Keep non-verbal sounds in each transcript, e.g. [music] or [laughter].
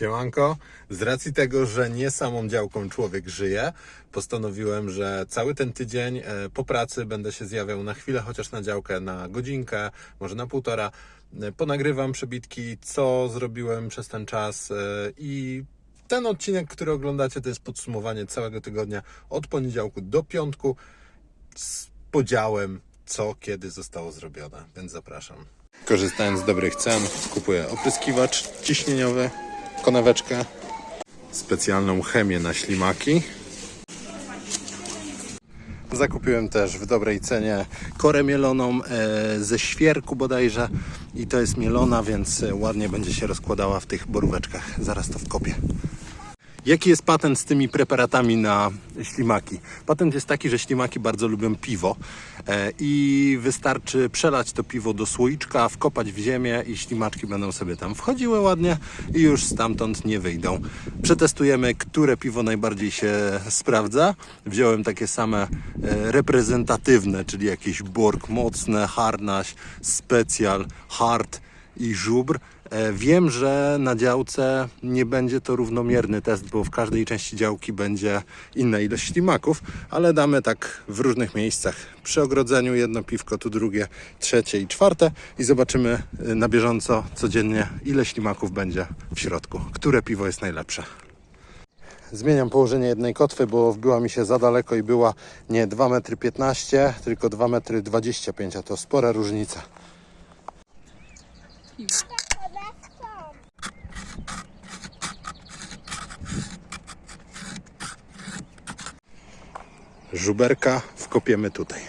Siemanko. Z racji tego, że nie samą działką człowiek żyje, postanowiłem, że cały ten tydzień e, po pracy będę się zjawiał na chwilę, chociaż na działkę, na godzinkę, może na półtora. E, Ponagrywam przebitki, co zrobiłem przez ten czas e, i ten odcinek, który oglądacie, to jest podsumowanie całego tygodnia od poniedziałku do piątku z podziałem, co kiedy zostało zrobione, więc zapraszam. Korzystając z dobrych cen, kupuję opryskiwacz ciśnieniowy, koneweczkę, specjalną chemię na ślimaki. Zakupiłem też w dobrej cenie korę mieloną e, ze świerku bodajże i to jest mielona, więc e, ładnie będzie się rozkładała w tych boróweczkach. Zaraz to wkopię. Jaki jest patent z tymi preparatami na ślimaki? Patent jest taki, że ślimaki bardzo lubią piwo e, i wystarczy przelać to piwo do słoiczka, wkopać w ziemię i ślimaczki będą sobie tam wchodziły ładnie i już stamtąd nie wyjdą. Przetestujemy, które piwo najbardziej się sprawdza. Wziąłem takie same e, reprezentatywne, czyli jakieś Borg mocne, Harnaś, Specjal, Hard i Żubr. E, Wiem, że na działce nie będzie to równomierny test, bo w każdej części działki będzie inna ilość ślimaków, ale damy tak w różnych miejscach. Przy ogrodzeniu jedno piwko, tu drugie, trzecie i czwarte i zobaczymy e, na bieżąco codziennie ile ślimaków będzie w środku. Które piwo jest najlepsze. Zmieniam położenie jednej kotwy, bo wbiła mi się za daleko i była nie 2,15 m, tylko 2,25 m, a to spora różnica. Żuberka wkopiemy tutaj.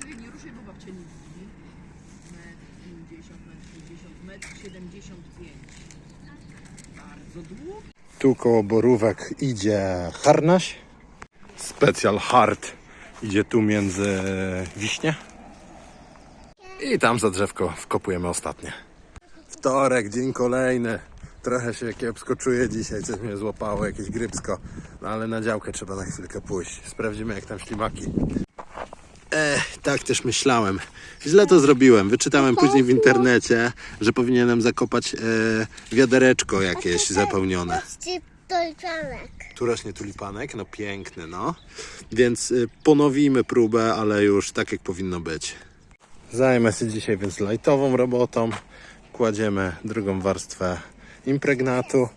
Czyli nie ruszaj, bo babcia nie widzi. Metr 50, metr 50, metr 75. Bardzo długo. Tu koło borówek idzie harnaś. Special hard idzie tu między wiśnie. I tam za drzewko wkopujemy ostatnie. Wtorek, dzień kolejny. Trochę się kiepsko czuję dzisiaj, coś mnie złapało, jakieś grypsko. No ale na działkę trzeba na chwilkę pójść. Sprawdzimy jak tam ślimaki. Ech, tak też myślałem. Źle to zrobiłem. Wyczytałem później w internecie, że powinienem zakopać e, wiadereczko jakieś zapełnione. Tulpanek. Tu rośnie tulipanek, no piękny, no. Więc y, ponowimy próbę, ale już tak jak powinno być. Zajmę się dzisiaj więc lightową robotą. Kładziemy drugą warstwę impregnatu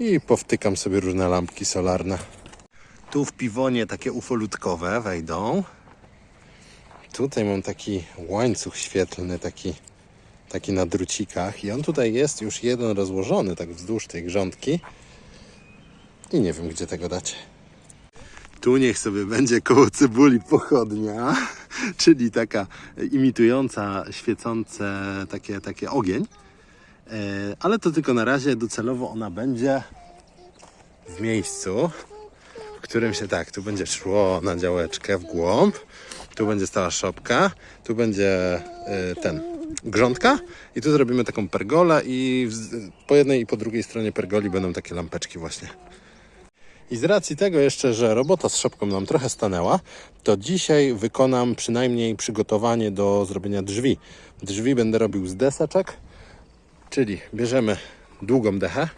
i powtykam sobie różne lampki solarne. Tu w piwonie takie ufolutkowe wejdą. Tutaj mam taki łańcuch świetlny, taki, taki na drucikach i on tutaj jest już jeden rozłożony tak wzdłuż tej grządki. I nie wiem, gdzie tego dać. Tu niech sobie będzie koło cebuli pochodnia, [laughs] czyli taka imitująca świecące takie, takie ogień. E, Ale to tylko na razie. Docelowo ona będzie w miejscu, w którym się tak, tu będzie szło na działeczkę w głąb, tu będzie stała szopka, tu będzie e, ten grządka. I tu zrobimy taką pergolę i po jednej i po drugiej stronie pergoli będą takie lampeczki właśnie. I z racji tego jeszcze, że robota z szopką nam trochę stanęła, to dzisiaj wykonam przynajmniej przygotowanie do zrobienia drzwi. Drzwi będę robił z deseczek, czyli bierzemy długą dechę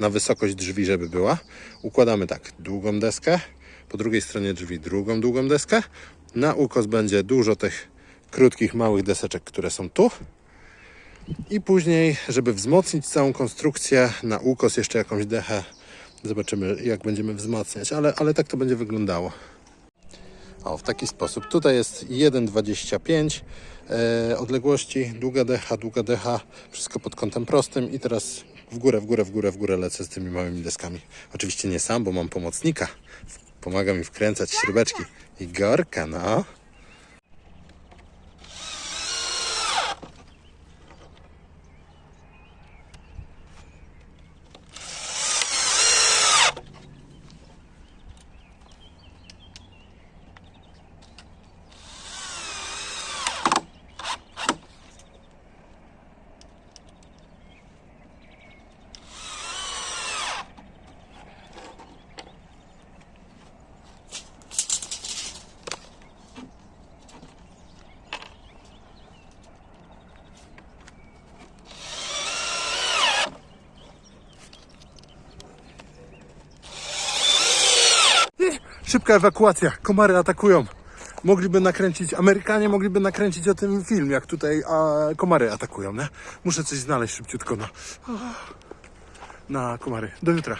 na wysokość drzwi, żeby była. Układamy tak, długą deskę, po drugiej stronie drzwi drugą długą deskę. Na ukos będzie dużo tych krótkich, małych deseczek, które są tu. I później, żeby wzmocnić całą konstrukcję, na ukos jeszcze jakąś dechę Zobaczymy, jak będziemy wzmacniać, ale, ale tak to będzie wyglądało. O, w taki sposób. Tutaj jest 1,25 e, odległości, długa decha, długa decha, wszystko pod kątem prostym i teraz w górę, w górę, w górę, w górę lecę z tymi małymi deskami. Oczywiście nie sam, bo mam pomocnika. Pomaga mi wkręcać śrubeczki. Igorka, no. Szybka ewakuacja. Komary atakują. Mogliby nakręcić, Amerykanie mogliby nakręcić o tym film, jak tutaj a, komary atakują, nie? Muszę coś znaleźć szybciutko na, na komary. Do jutra.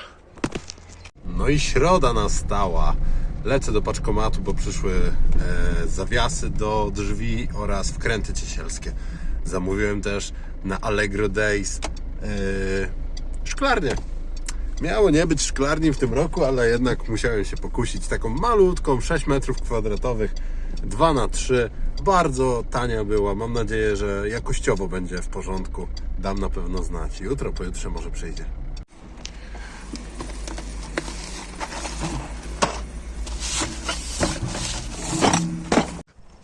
No i środa nastała. Lecę do paczkomatu, bo przyszły e, zawiasy do drzwi oraz wkręty ciesielskie. Zamówiłem też na Allegro Days e, szklarnię. Miało nie być szklarni w tym roku, ale jednak musiałem się pokusić. Taką malutką, 6 metrów kwadratowych, 2 na 3 Bardzo tania była. Mam nadzieję, że jakościowo będzie w porządku. Dam na pewno znać. Jutro, pojutrze może przyjdzie.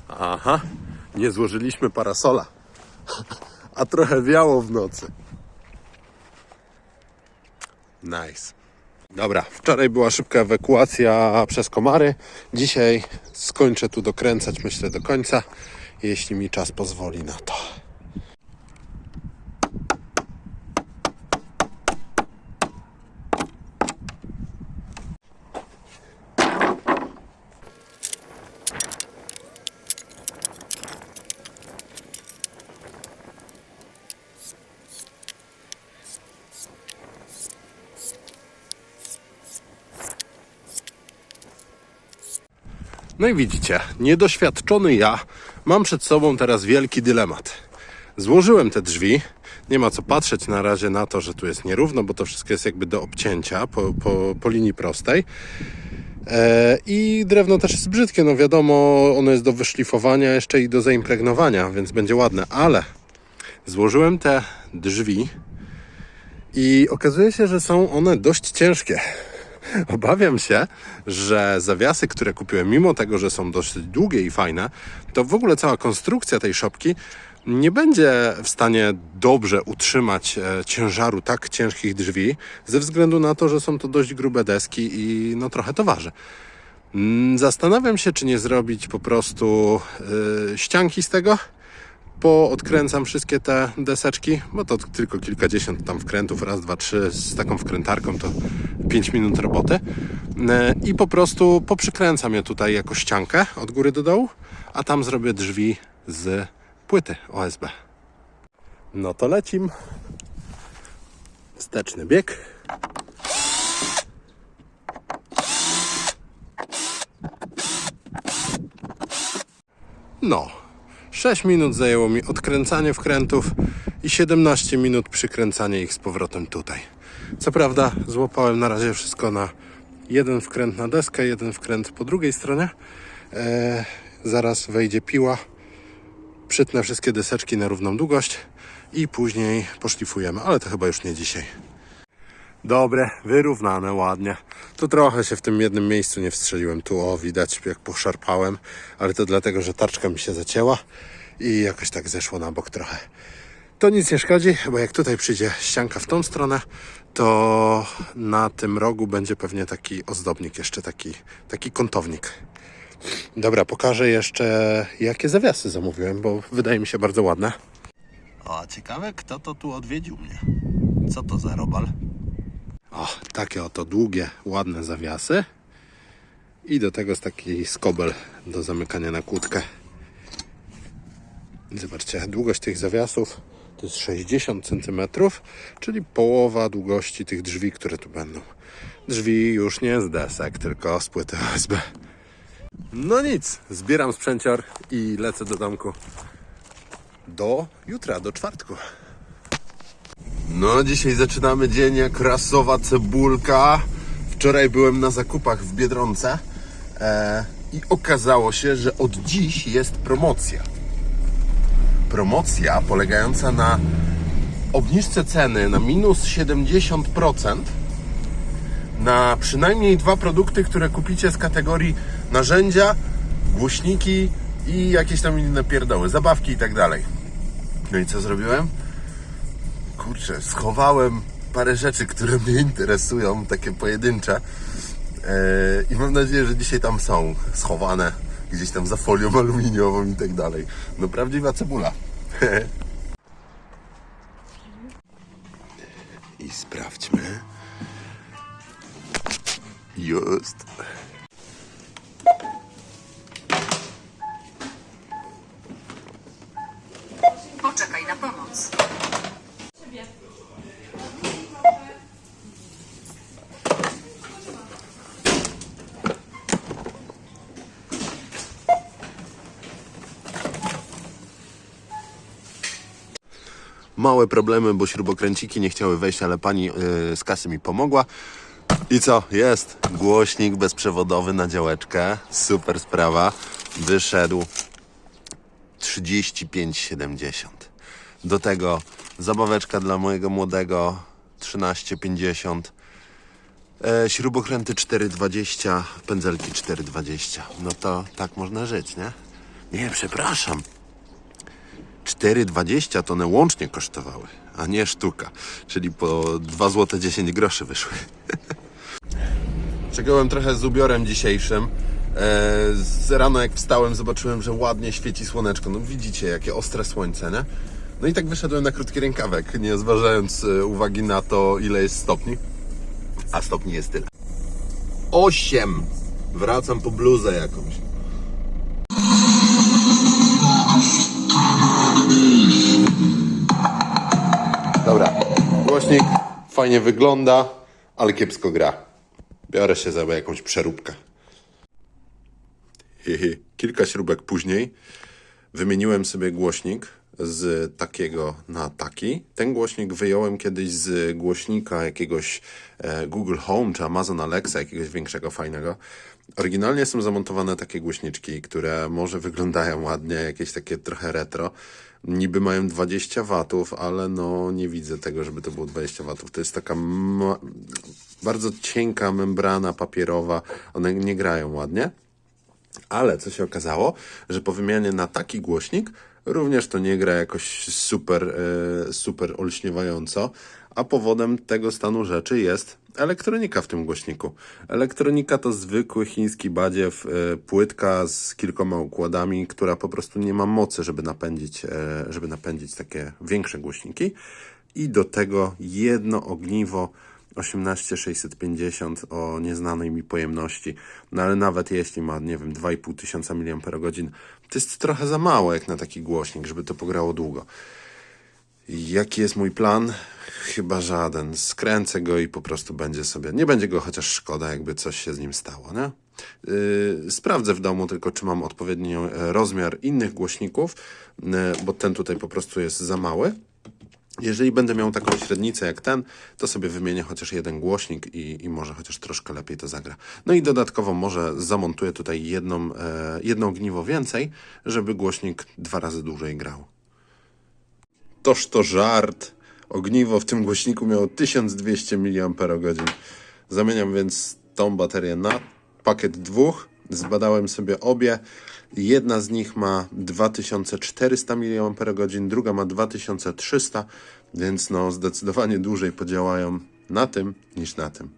Aha, nie złożyliśmy parasola. [laughs] A trochę wiało w nocy. Nice. Dobra, wczoraj była szybka ewakuacja przez komary. Dzisiaj skończę tu dokręcać, myślę, do końca, jeśli mi czas pozwoli na to. No i widzicie, niedoświadczony ja mam przed sobą teraz wielki dylemat. Złożyłem te drzwi. Nie ma co patrzeć na razie na to, że tu jest nierówno, bo to wszystko jest jakby do obcięcia po, po, po linii prostej. E, I drewno też jest brzydkie, no wiadomo, ono jest do wyszlifowania jeszcze i do zaimpregnowania, więc będzie ładne, ale złożyłem te drzwi i okazuje się, że są one dość ciężkie. [laughs] Obawiam się, że zawiasy, które kupiłem, mimo tego, że są dosyć długie i fajne, to w ogóle cała konstrukcja tej szopki nie będzie w stanie dobrze utrzymać e, ciężaru tak ciężkich drzwi, ze względu na to, że są to dość grube deski i no trochę to waży. Mm, Zastanawiam się, czy nie zrobić po prostu e, ścianki z tego, poodkręcam wszystkie te deseczki, bo to tylko kilkadziesiąt tam wkrętów, raz, dwa, trzy, z taką wkrętarką to 5 minut roboty E, i po prostu poprzykręcam je tutaj jako ściankę od góry do dołu, a tam zrobię drzwi z płyty OSB. No to lecim. Wsteczny bieg. No, 6 minut zajęło mi odkręcanie wkrętów i 17 minut przykręcanie ich z powrotem tutaj. Co prawda, złapałem na razie wszystko na jeden wkręt na deskę, jeden wkręt po drugiej stronie. Eee, zaraz wejdzie piła, przytnę wszystkie deseczki na równą długość i później poszlifujemy, ale to chyba już nie dzisiaj. Dobre, wyrównane, ładnie. Tu trochę się w tym jednym miejscu nie wstrzeliłem. Tu o, widać jak poszarpałem, ale to dlatego, że tarczka mi się zacięła i jakoś tak zeszło na bok trochę. To nic nie szkodzi, bo jak tutaj przyjdzie ścianka w tą stronę, to na tym rogu będzie pewnie taki ozdobnik, jeszcze taki, taki kątownik. Dobra, pokażę jeszcze jakie zawiasy zamówiłem, bo wydaje mi się bardzo ładne. O, ciekawe kto to tu odwiedził mnie. Co to za robal? O, takie oto długie, ładne zawiasy. I do tego jest taki skobel do zamykania na kłódkę. Zobaczcie, długość tych zawiasów to jest 60 cm, czyli połowa długości tych drzwi, które tu będą. Drzwi już nie z desek, tylko z płyty OSB. No nic, zbieram sprzęcior i lecę do domku. Do jutra, do czwartku. No, dzisiaj zaczynamy dzień jak rasowa cebulka. Wczoraj byłem na zakupach w Biedronce e, i okazało się, że od dziś jest promocja. Promocja polegająca na obniżce ceny na minus 70% na przynajmniej dwa produkty, które kupicie z kategorii narzędzia, głośniki i jakieś tam inne pierdoły, zabawki i tak dalej. No i co zrobiłem? kurczę, schowałem parę rzeczy, które mnie interesują, takie pojedyncze. Eee, I mam nadzieję, że dzisiaj tam są schowane gdzieś tam za folią aluminiową i tak dalej. No prawdziwa cebula. [laughs] I sprawdźmy. Jest. Małe problemy, bo śrubokręciki nie chciały wejść, ale pani yy, z kasy mi pomogła. I co? Jest głośnik bezprzewodowy na działeczkę. Super sprawa. Wyszedł 35,70. Do tego zabaweczka dla mojego młodego 13,50. E, śrubokręty 4,20, pędzelki 4,20. No to tak można żyć, nie? Nie, przepraszam. 4,20 to one łącznie kosztowały, a nie sztuka. Czyli po 2 zł 10 groszy wyszły. Czekałem trochę z ubiorem dzisiejszym. E, z rano jak wstałem, zobaczyłem, że ładnie świeci słoneczko. No widzicie, jakie ostre słońce, nie? No i tak wyszedłem na krótki rękawek, nie zważając e, uwagi na to, ile jest stopni. A stopni jest tyle. 8! Wracam po bluzę jakąś. Głośnik fajnie wygląda, ale kiepsko gra. Biorę się za jakąś przeróbkę. Kilka śrubek później wymieniłem sobie głośnik z takiego na taki. Ten głośnik wyjąłem kiedyś z głośnika jakiegoś e, Google Home czy Amazon Alexa, jakiegoś większego, fajnego. Oryginalnie są zamontowane takie głośniczki, które może wyglądają ładnie, jakieś takie trochę retro. Niby mają 20 watów, ale no nie widzę tego, żeby to było 20 watów. To jest taka bardzo cienka membrana papierowa. One nie grają ładnie. Ale co się okazało, że po wymianie na taki głośnik również to nie gra jakoś super, e, super olśniewająco, a powodem tego stanu rzeczy jest elektronika w tym głośniku. Elektronika to zwykły chiński badziew, e, płytka z kilkoma układami, która po prostu nie ma mocy, żeby napędzić, e, żeby napędzić takie większe głośniki. I do tego jedno ogniwo 18650 o nieznanej mi pojemności. No ale nawet jeśli ma, nie wiem, 2,5 tysiąca mAh, to jest trochę za mało jak na taki głośnik, żeby to pograło długo. Jaki jest mój plan? Chyba żaden. Skręcę go i po prostu będzie sobie. Nie będzie go chociaż szkoda, jakby coś się z nim stało, nie? Yy, sprawdzę w domu tylko, czy mam odpowiedni e, rozmiar innych głośników, yy, bo ten tutaj po prostu jest za mały. Jeżeli będę miał taką średnicę jak ten, to sobie wymienię chociaż jeden głośnik i, i może chociaż troszkę lepiej to zagra. No i dodatkowo może zamontuję tutaj jedną, e, jedno ogniwo więcej, żeby głośnik dwa razy dłużej grał. Toż to żart. Ogniwo w tym głośniku miało 1200 mAh. Zamieniam więc tą baterię na pakiet dwóch. Zbadałem sobie obie. Jedna z nich ma 2400 mAh, druga ma 2300, więc no zdecydowanie dłużej podziałają na tym niż na tym.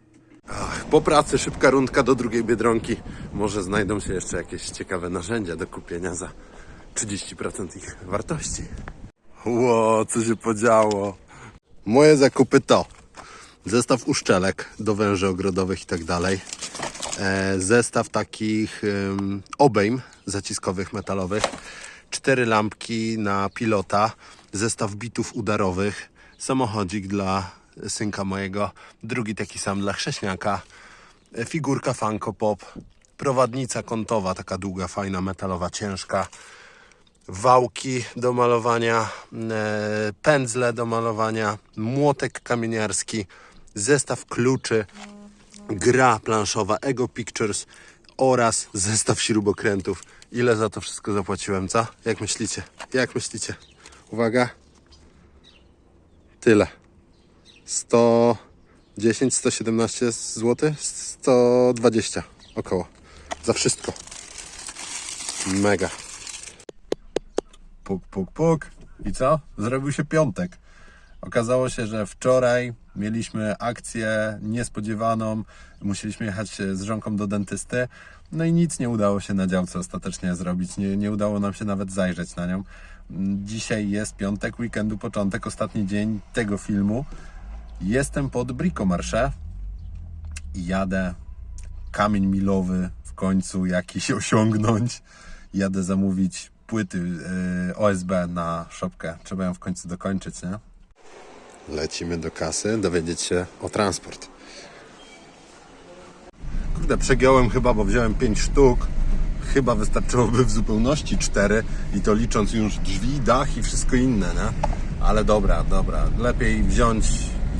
Ach, po pracy szybka rundka do drugiej Biedronki. Może znajdą się jeszcze jakieś ciekawe narzędzia do kupienia za 30% ich wartości. Ło, co się podziało? Moje zakupy to zestaw uszczelek do węży ogrodowych i tak dalej. E, zestaw takich obejm zaciskowych metalowych. Cztery lampki na pilota. Zestaw bitów udarowych. Samochodzik dla synka mojego. Drugi taki sam dla chrześniaka. E, Figurka Funko Pop. Prowadnica kątowa, taka długa, fajna, metalowa, ciężka wałki do malowania, e, pędzle do malowania, młotek kamieniarski, zestaw kluczy, gra planszowa Ego Pictures oraz zestaw śrubokrętów. Ile za to wszystko zapłaciłem, co? Jak myślicie? Jak myślicie? Uwaga. Tyle. 110, 117 zł? 120 około. Za wszystko. Mega. Puk, puk, puk. I co? Zrobił się piątek. Okazało się, że wczoraj mieliśmy akcję niespodziewaną. Musieliśmy jechać z żonką do dentysty. No i nic nie udało się na działce ostatecznie zrobić. Nie, nie udało nam się nawet zajrzeć na nią. Dzisiaj jest piątek, weekendu początek, ostatni dzień tego filmu. Jestem pod Bricomarché i jadę kamień milowy w końcu jakiś [laughs] osiągnąć. Jadę zamówić płyty y, OSB na szopkę. Trzeba ją w końcu dokończyć, nie? Lecimy do kasy, dowiedzieć się o transport. Kurde, przegiąłem chyba, bo wziąłem 5 sztuk. Chyba wystarczyłoby w zupełności 4 i to licząc już drzwi, dach i wszystko inne, nie? Ale dobra, dobra. Lepiej wziąć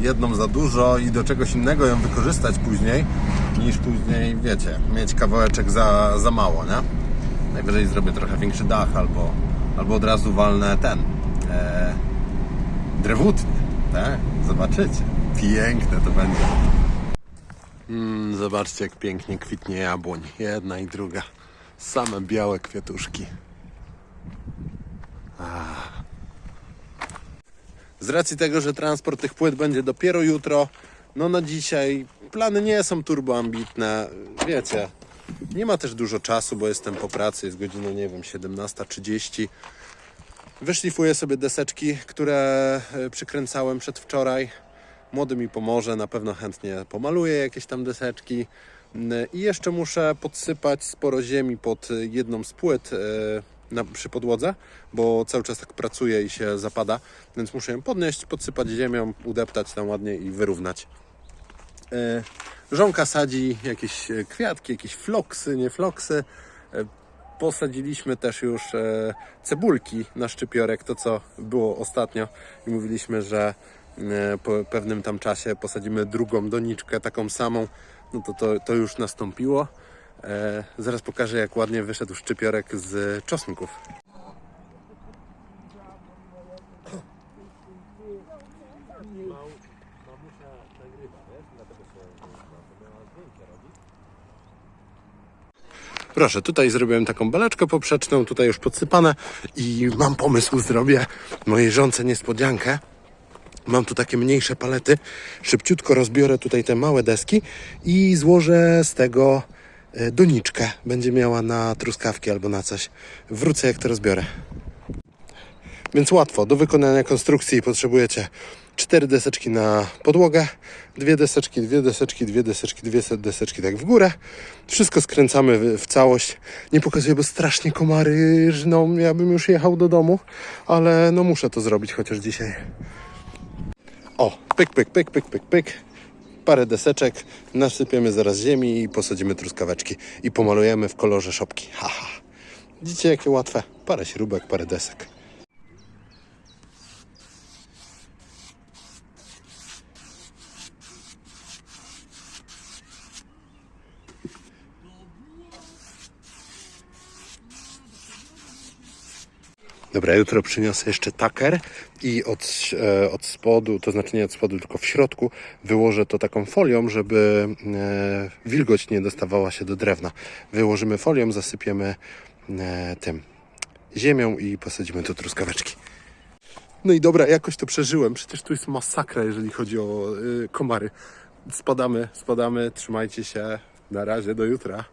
jedną za dużo i do czegoś innego ją wykorzystać później, niż później, wiecie, mieć kawałeczek za, za mało, nie? Najwyżej zrobię trochę większy dach albo, albo od razu walnę ten e, drewutny, tak? Zobaczycie. Piękne to będzie. Mm, zobaczcie, jak pięknie kwitnie jabłoń. Jedna i druga. Same białe kwiatuszki. Z racji tego, że transport tych płyt będzie dopiero jutro, no na dzisiaj plany nie są turbo ambitne. Wiecie, nie ma też dużo czasu, bo jestem po pracy, jest godzina, nie wiem, 17.30. Wyszlifuję sobie deseczki, które e, przykręcałem przedwczoraj. Młody mi pomoże, na pewno chętnie pomaluję jakieś tam deseczki. N- I jeszcze muszę podsypać sporo ziemi pod jedną z płyt e, na, przy podłodze, bo cały czas tak pracuję i się zapada, więc muszę ją podnieść, podsypać ziemią, udeptać tam ładnie i wyrównać. E, Żonka sadzi jakieś e, kwiatki, jakieś floksy, nie floksy. E, Posadziliśmy też już cebulki na szczypiorek, to co było ostatnio i mówiliśmy, że po pewnym tam czasie posadzimy drugą doniczkę, taką samą, no to to, to już nastąpiło. Zaraz pokażę jak ładnie wyszedł szczypiorek z czosnków. Proszę, tutaj zrobiłem taką beleczkę poprzeczną, tutaj już podsypane i mam pomysł, zrobię mojej żonce niespodziankę. Mam tu takie mniejsze palety, szybciutko rozbiorę tutaj te małe deski i złożę z tego e, doniczkę. Będzie miała na truskawki albo na coś. Wrócę jak to rozbiorę. Więc łatwo. Do wykonania konstrukcji potrzebujecie cztery deseczki na podłogę, dwie deseczki, dwie deseczki, dwie deseczki, dwie se- deseczki tak w górę. Wszystko skręcamy w, całość. Nie pokazuję, bo strasznie komary żną. Ja bym już jechał do domu, ale no muszę to zrobić chociaż dzisiaj. O, pyk, pyk, pyk, pyk, pyk, pyk. Parę deseczek, nasypiemy zaraz ziemi i posadzimy truskaweczki. I pomalujemy w kolorze szopki. Haha. Widzicie jakie łatwe? Parę śrubek, parę desek. Dobra, jutro przyniosę jeszcze taker i od, e, od spodu, to znaczy nie od spodu, tylko w środku wyłożę to taką folią, żeby e, wilgoć nie dostawała się do drewna. Wyłożymy folią, zasypiemy e, tym ziemią i posadzimy tu truskaweczki. No i dobra, jakoś to przeżyłem. Przecież tu jest masakra, jeżeli chodzi o y, komary. Spadamy, spadamy, trzymajcie się. Na razie, do jutra.